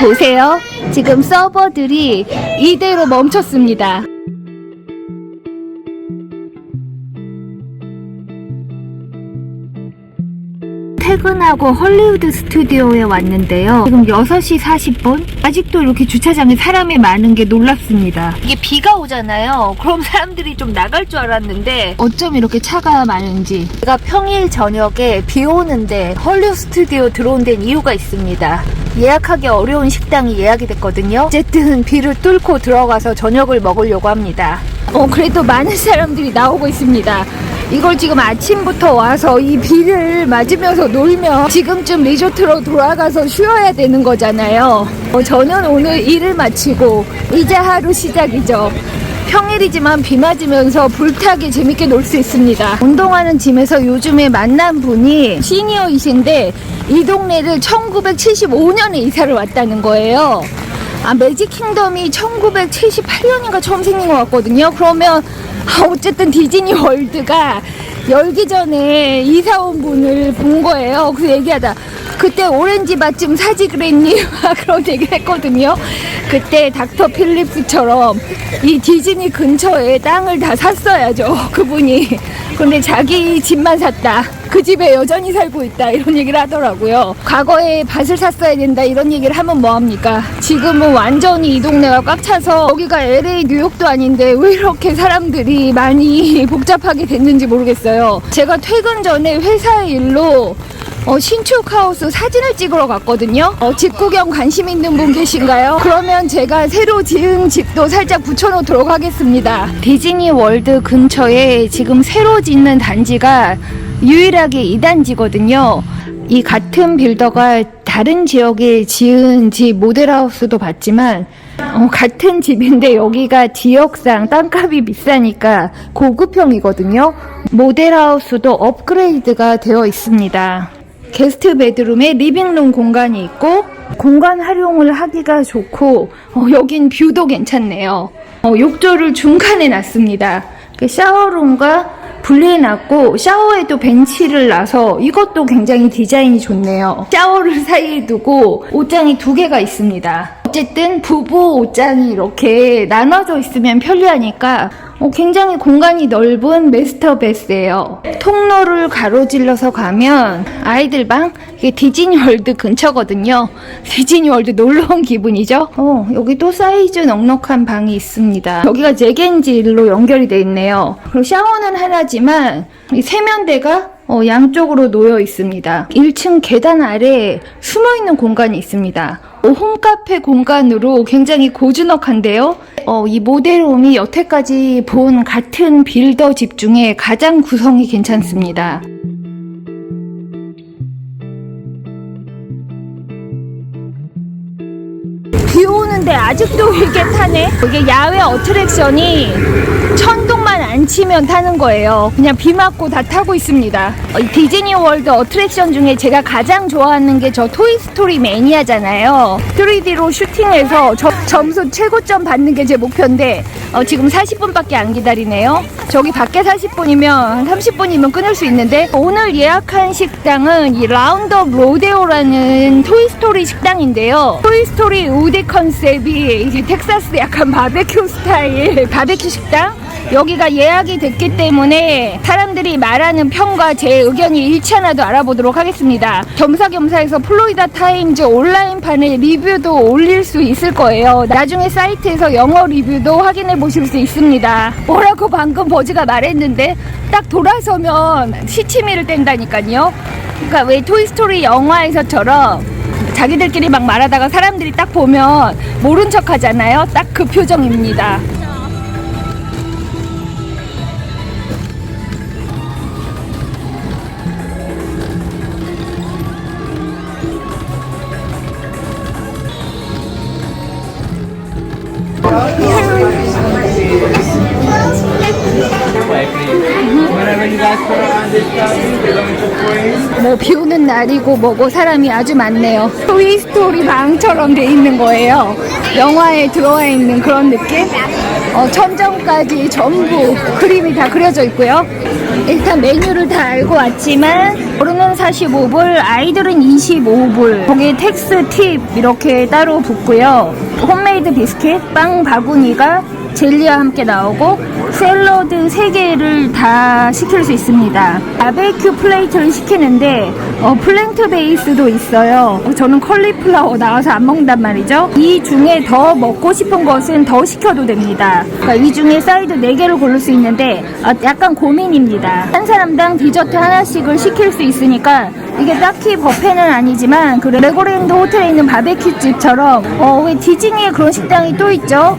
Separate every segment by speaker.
Speaker 1: 보세요. 지금 서버들이 이대로 멈췄습니다. 퇴근하고 헐리우드 스튜디오에 왔는데요. 지금 6시 40분? 아직도 이렇게 주차장에 사람이 많은 게 놀랍습니다. 이게 비가 오잖아요. 그럼 사람들이 좀 나갈 줄 알았는데 어쩜 이렇게 차가 많은지. 제가 평일 저녁에 비 오는데 헐리우드 스튜디오 들어온 데는 이유가 있습니다. 예약하기 어려운 식당이 예약이 됐거든요. 어쨌든 비를 뚫고 들어가서 저녁을 먹으려고 합니다. 어, 그래도 많은 사람들이 나오고 있습니다. 이걸 지금 아침부터 와서 이 비를 맞으면서 놀면 지금쯤 리조트로 돌아가서 쉬어야 되는 거잖아요. 어, 저는 오늘 일을 마치고 이제 하루 시작이죠. 평일이지만 비 맞으면서 불타게 재밌게 놀 수 있습니다. 운동하는 짐에서 요즘에 만난 분이 시니어이신데 이 동네를 1975년에 이사를 왔다는 거예요. 아, 매직 킹덤이 1978년인가 처음 생긴 것 같거든요. 그러면 아, 어쨌든 디즈니 월드가 열기 전에 이사 온 분을 본 거예요. 그래서 얘기하다. 그때 오렌지 맛좀 사지 그랬니? 막 그런 얘기를 했거든요. 그때 닥터 필립스처럼 이 디즈니 근처에 땅을 다 샀어야죠. 그분이. 근데 자기 집만 샀다. 그 집에 여전히 살고 있다. 이런 얘기를 하더라고요. 과거에 밭을 샀어야 된다. 이런 얘기를 하면 뭐합니까? 지금은 완전히 이 동네가 꽉 차서 여기가 LA 뉴욕도 아닌데 왜 이렇게 사람들이 많이 복잡하게 됐는지 모르겠어요. 제가 퇴근 전에 회사 일로 어, 신축 하우스 사진을 찍으러 갔거든요. 어, 집 구경 관심 있는 분 계신가요? 그러면 제가 새로 지은 집도 살짝 붙여놓도록 하겠습니다. 디즈니 월드 근처에 지금 새로 짓는 단지가 유일하게 이 단지거든요. 이 같은 빌더가 다른 지역에 지은 집 모델하우스도 봤지만 어, 같은 집인데 여기가 지역상 땅값이 비싸니까 고급형이거든요. 모델하우스도 업그레이드가 되어 있습니다. 게스트 베드룸에 리빙룸 공간이 있고 공간 활용을 하기가 좋고 어, 여긴 뷰도 괜찮네요. 어, 욕조를 중간에 놨습니다. 그 샤워룸과 분리해놨고 샤워에도 벤치를 놔서 이것도 굉장히 디자인이 좋네요. 샤워를 사이에 두고 옷장이 두 개가 있습니다. 어쨌든 부부 옷장이 이렇게 나눠져 있으면 편리하니까 어, 굉장히 공간이 넓은 메스터 베스예요. 통로를 가로질러서 가면 아이들 방 이게 디즈니월드 근처거든요. 디즈니월드 놀러 온 기분이죠. 어, 여기도 사이즈 넉넉한 방이 있습니다. 여기가 제겐질로 연결이 돼 있네요. 그리고 샤워는 하나지만 이 세면대가 어, 양쪽으로 놓여 있습니다. 1층 계단 아래에 숨어 있는 공간이 있습니다. 어, 홈카페 공간으로 굉장히 고즈넉한데요. 어, 이 모델홈이 여태까지 본 같은 빌더 집 중에 가장 구성이 괜찮습니다. 비 오는데 아직도 이게 타네? 이게 야외 어트랙션이 천둥만 안 치면 타는 거예요. 그냥 비 맞고 다 타고 있습니다. 어, 이 디즈니 월드 어트랙션 중에 제가 가장 좋아하는 게 저 토이스토리 매니아잖아요. 3D로 슈팅해서 저- 점수 최고점 받는 게 제 목표인데 어, 지금 40분밖에 안 기다리네요. 저기 밖에 40분이면 30분이면 끊을 수 있는데 오늘 예약한 식당은 이 라운드업 로데오라는 토이스토리 식당인데요. 토이스토리 우대 컨셉이 텍사스 약간 바베큐 스타일 바베큐 식당 여기가 예약이 됐기 때문에 사람들이 말하는 평과 제 의견이 일치 하나도 알아보도록 하겠습니다. 겸사겸사해서 플로리다 타임즈 온라인판에 리뷰도 올릴 수 있을 거예요. 나중에 사이트에서 영어 리뷰도 확인해 보실 수 있습니다. 뭐라고 방금 버즈가 말했는데 딱 돌아서면 시치미를 뗀다니까요. 그러니까 왜 토이스토리 영화에서처럼 자기들끼리 막 말하다가 사람들이 딱 보면 모른 척 하잖아요. 딱 그 표정입니다. 뭐 비 오는 날이고 뭐고 사람이 아주 많네요. 토이스토리 방처럼 돼 있는 거예요. 영화에 들어와 있는 그런 느낌? 어, 천정까지 전부 그림이 다 그려져 있고요. 일단 메뉴를 다 알고 왔지만 어른은 45불, 아이들은 25불. 거기에 텍스 팁 이렇게 따로 붙고요. 홈메이드 비스킷, 빵 바구니가 젤리와 함께 나오고 샐러드 3개를 다 시킬 수 있습니다. 바베큐 플레이트를 시키는데 어, 플랭트 베이스도 있어요. 저는 컬리플라워 나와서 안 먹는단 말이죠. 이 중에 더 먹고 싶은 것은 더 시켜도 됩니다. 그러니까 이 중에 사이드 4개를 고를 수 있는데 어, 약간 고민입니다. 한 사람당 디저트 하나씩을 시킬 수 있으니까 이게 딱히 버페는 아니지만 그 레고랜드 호텔에 있는 바베큐 집처럼 어, 왜 디즈니에 그런 식당이 또 있죠?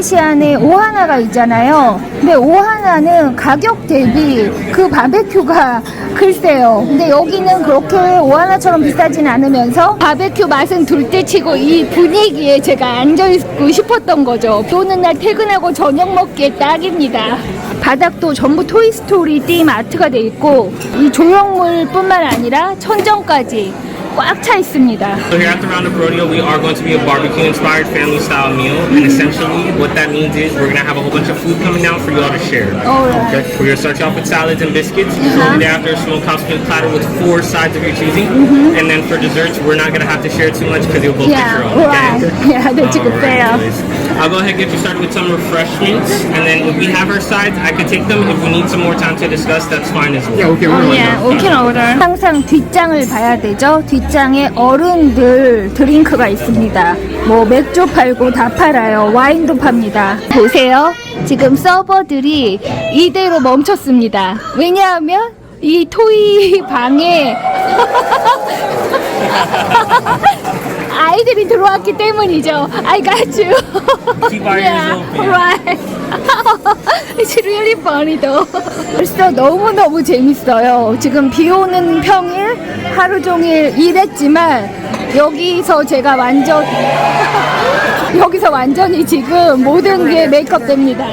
Speaker 1: 폴리네시안에 오하나가 있잖아요. 근데 오하나는 가격 대비 그 바베큐가 글쎄요. 근데 여기는 그렇게 오하나처럼 비싸진 않으면서 바베큐 맛은 둘째치고 이 분위기에 제가 앉아있고 싶었던 거죠. 비 오는 날 퇴근하고 저녁 먹기에 딱입니다. 바닥도 전부 토이스토리 띠임 아트가 돼 있고 이 조형물뿐만 아니라 천정까지 꽉 차 있습니다.
Speaker 2: So here at the Roundup Rodeo, we are going to be a barbecue-inspired family-style meal, and essentially what that means is we're gonna have a whole bunch of food coming down for you all to share.
Speaker 1: Alright.
Speaker 2: Okay. We're gonna start you off with salads and biscuits.
Speaker 1: Uh-huh.
Speaker 2: Shortly thereafter, a smokehouse meat platter with four sides of your choosing, and then for desserts, we're not gonna have to share too much because you'll both
Speaker 1: Mm-hmm. Yeah,
Speaker 2: get your own.
Speaker 1: right.
Speaker 2: Okay.
Speaker 1: Yeah, that's a good
Speaker 2: Alright,
Speaker 1: fail.
Speaker 2: I'll go ahead and get you started with some refreshments, and then if we have our sides, I could take them. If we need some more time to discuss, that's fine as well.
Speaker 3: Yeah, okay, we're
Speaker 1: 예, 오케이 오더. 항상 뒷장을 봐야 되죠. 뒷장에 어른들 드링크가 있습니다. 뭐 맥주 팔고 다 팔아요. 와인도 팝니다. 보세요. 지금 서버들이 이대로 멈췄습니다. 왜냐하면 이 토이 방에 아이들이 들어왔기 때문이죠. I got you.
Speaker 2: Keep our ears open.
Speaker 1: right. It's really funny though. 벌써 너무너무 재밌어요. 지금 비 오는 평일 하루 종일 일했지만 여기서 제가 완전 여기서 완전히 지금 모든 게 메이크업 됩니다.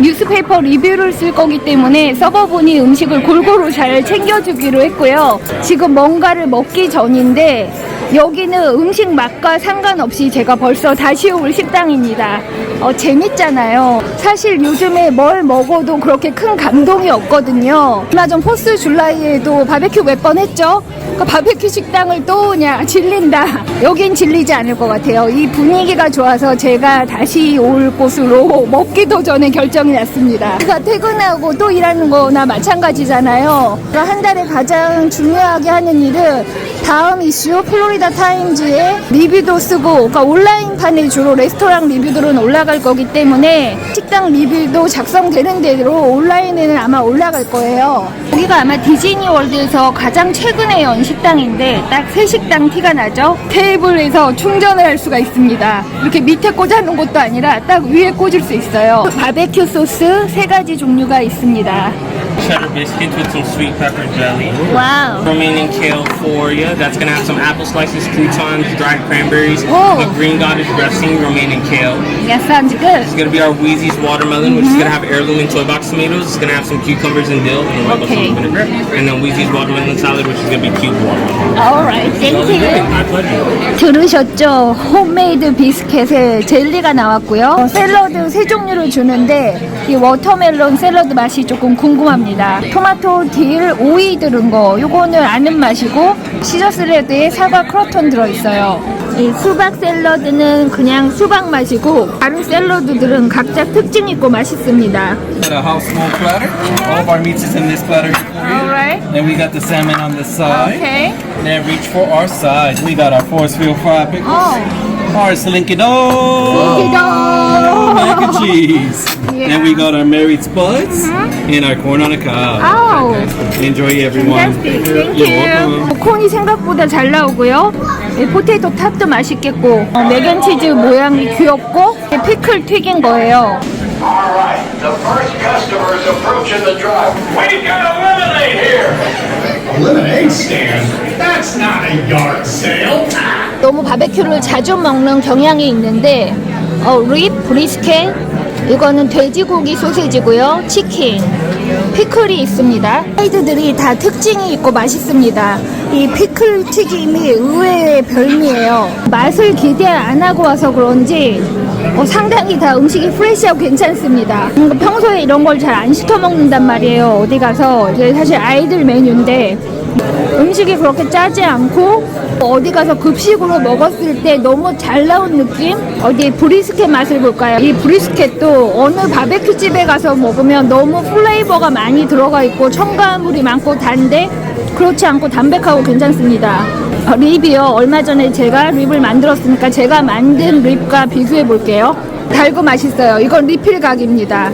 Speaker 1: 뉴스페이퍼 리뷰를 쓸 거기 때문에 서버분이 음식을 골고루 잘 챙겨주기로 했고요. 지금 뭔가를 먹기 전인데 여기는 음식 맛과 상관없이 제가 벌써 다시 올 식당입니다. 어, 재밌잖아요. 사실 요즘에 뭘 먹어도 그렇게 큰 감동이 없거든요. 얼마 전 포스 줄라이에도 바베큐 몇 번 했죠? 그 바베큐 식당을 또 오냐 질린다. 여긴 질리지 않을 것 같아요. 이 분위기가 좋아서 제가 다시 올 곳으로 먹기도 전에 결정이 났습니다. 제가 퇴근하고 또 일하는 거나 마찬가지잖아요. 그러니까 한 달에 가장 중요하게 하는 일은 다음 이슈 플로리다 타임즈에 리뷰도 쓰고 그러니까 온라인판에 주로 레스토랑 리뷰들은 올라갈 거기 때문에 식당 리뷰도 작성되는 대로 온라인에는 아마 올라갈 거예요. 여기가 아마 디즈니 월드에서 가장 최근에 연 식당인데 딱 새 식당 티가 나죠? 테이블에서 충전을 할 수가 있습니다. 이렇게 밑에 꽂아놓은 것도 아니라 딱 위에 꽂을 수 있어요. 바베큐 소스 세 가지 종류가 있습니다.
Speaker 2: Cheddar biscuits with some sweet pepper jelly.
Speaker 1: 와우.
Speaker 2: Romaine and kale for you. That's gonna have some apple slices, croutons, dried cranberries,
Speaker 1: Oh.
Speaker 2: a green goddess dressing, romaine and kale.
Speaker 1: That sounds good.
Speaker 2: It's gonna be our Wheezy's watermelon, which is gonna have heirloom and toy box tomatoes. It's gonna have some cucumbers and dill and red
Speaker 1: Okay.
Speaker 2: salt vinegar. And then Wheezy's watermelon salad, which is gonna be cubed watermelon.
Speaker 1: Alright, thank you.
Speaker 2: My pleasure.
Speaker 1: 들으셨죠? 홈메이드 비스켓에 젤리가 나왔고요. 어, 샐러드 세 종류를 주는데 이 워터멜론 샐러드 맛이 조금 궁금합니다. 토마토 딜 오이 들은 거 요거는 아는 맛이고 시저 샐러드에 사과 크로톤 들어있어요. 이 수박 샐러드는 그냥 수박 맛이고 다른 샐러드들은 각자 특징 있고 맛있습니다.
Speaker 4: Got a house smoked platter. All of our meats is in this platter.
Speaker 1: Alright.
Speaker 4: Then we got the salmon on this side.
Speaker 1: Okay.
Speaker 4: Then reach for our sides. We got our force field fried pickles.
Speaker 1: Oh.
Speaker 4: Our slinky dog. Mac and cheese.
Speaker 1: Yeah.
Speaker 4: Then we got our married spuds and our corn on the cob.
Speaker 1: Oh.
Speaker 4: Enjoy everyone.
Speaker 1: Fantastic. Thank
Speaker 4: You're
Speaker 1: you.
Speaker 4: welcome.
Speaker 1: 콘이 생각보다 잘 나오고요. 이 포테이토 탑도 맛있겠고, 어, 맥앤치즈 모양이 귀엽고, 이 피클 튀긴 거예요.
Speaker 5: All right, the first customer is approaching the drive. We've got a lemonade here.
Speaker 6: Lemonade stand? That's not a yard sale.
Speaker 1: 너무 바베큐를 자주 먹는 경향이 있는데, 어, 립, 브리스켓, 이거는 돼지고기 소세지고요. 치킨, 피클이 있습니다. 사이드들이 다 특징이 있고 맛있습니다. 이 피클 튀김이 의외의 별미예요. 맛을 기대 안 하고 와서 그런지 어, 상당히 다 음식이 프레시하고 괜찮습니다. 음, 평소에 이런 걸 잘 안 시켜 먹는단 말이에요. 어디 가서 이게 사실 아이들 메뉴인데 음식이 그렇게 짜지 않고 어디 가서 급식으로 먹었을 때 너무 잘 나온 느낌? 어디 브리스켓 맛을 볼까요? 이 브리스켓도 어느 바베큐 집에 가서 먹으면 너무 플레이버가 많이 들어가 있고 첨가물이 많고 단데 그렇지 않고 담백하고 괜찮습니다. 어, 립이요. 얼마 전에 제가 립을 만들었으니까 제가 만든 립과 비교해 볼게요. 달고 맛있어요. 이건 리필 각입니다.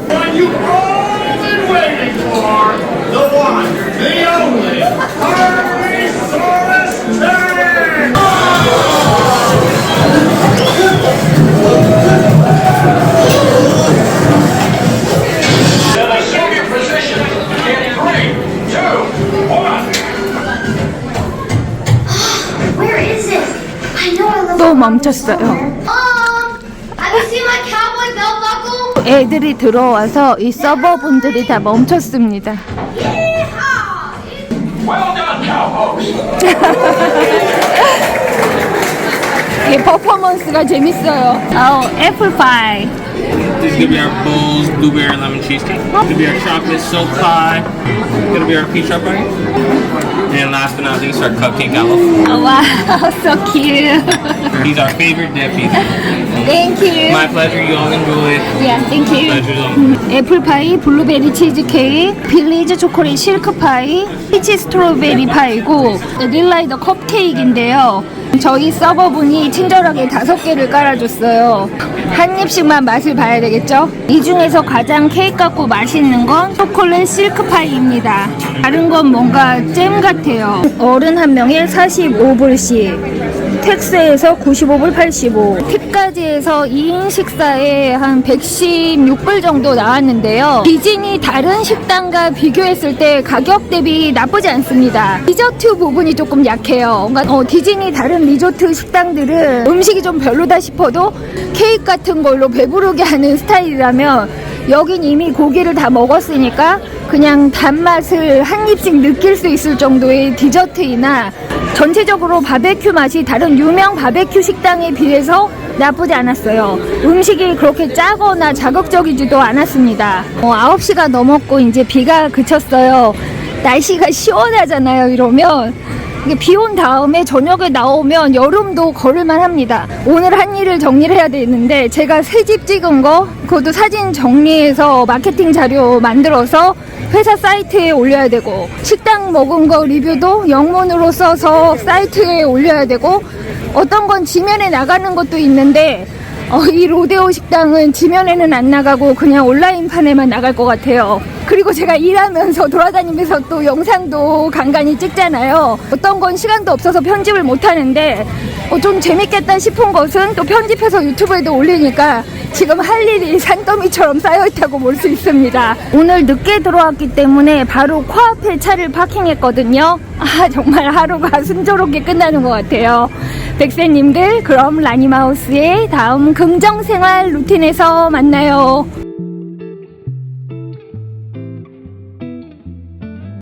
Speaker 1: 멈췄어요. 애들이 들어와서 이 서버 분들이 다 멈췄습니다. 이 퍼포먼스가 재밌어요. 아우 애플파이.
Speaker 2: This is gonna be our Bowls blueberry lemon cheesecake. Gonna be our chocolate silk pie. Gonna be our peach tart pie. And last but not least, our cupcake apple.
Speaker 1: 와, so cute.
Speaker 2: These are our favorite dip pieces.
Speaker 1: Thank you.
Speaker 2: My pleasure. You all enjoy.
Speaker 1: Yeah, thank you.
Speaker 2: Pleasure's all.
Speaker 1: 애플파이, 블루베리 치즈케이크, 빌리즈 초콜릿 실크파이, 피치 스트로베리 파이고 릴라이더 컵케이크인데요. 저희 서버분이 친절하게 다섯 개를 깔아줬어요. 한 입씩만 맛을 봐야 되겠죠? 이 중에서 가장 케이크 같고 맛있는 건 초콜릿 실크파이입니다. 다른 건 뭔가 잼 같아요. 어른 한 명에 45불씩. 텍스에서 95불 85 팁까지 해서 2인 식사에 한 116불 정도 나왔는데요. 디즈니 다른 식당과 비교했을 때 가격 대비 나쁘지 않습니다. 디저트 부분이 조금 약해요. 그러니까 어, 디즈니 다른 리조트 식당들은 음식이 좀 별로다 싶어도 케이크 같은 걸로 배부르게 하는 스타일이라면 여긴 이미 고기를 다 먹었으니까 그냥 단맛을 한 입씩 느낄 수 있을 정도의 디저트이나 전체적으로 바베큐 맛이 다른 유명 바베큐 식당에 비해서 나쁘지 않았어요. 음식이 그렇게 짜거나 자극적이지도 않았습니다. 어, 9시가 넘었고 이제 비가 그쳤어요. 날씨가 시원하잖아요, 이러면. 비 온 다음에 저녁에 나오면 여름도 걸을만 합니다. 오늘 한 일을 정리를 해야 되는데 제가 새집 찍은 거 그것도 사진 정리해서 마케팅 자료 만들어서 회사 사이트에 올려야 되고 식당 먹은 거 리뷰도 영문으로 써서 사이트에 올려야 되고 어떤 건 지면에 나가는 것도 있는데 어, 이 로데오 식당은 지면에는 안 나가고 그냥 온라인판에만 나갈 것 같아요. 그리고 제가 일하면서 돌아다니면서 또 영상도 간간히 찍잖아요. 어떤 건 시간도 없어서 편집을 못 하는데 어, 좀 재밌겠다 싶은 것은 또 편집해서 유튜브에도 올리니까 지금 할 일이 산더미처럼 쌓여있다고 볼 수 있습니다. 오늘 늦게 들어왔기 때문에 바로 코앞에 차를 파킹했거든요. 아, 정말 하루가 순조롭게 끝나는 것 같아요. 백세님들, 그럼 라니마우스의 다음 긍정생활 루틴에서 만나요.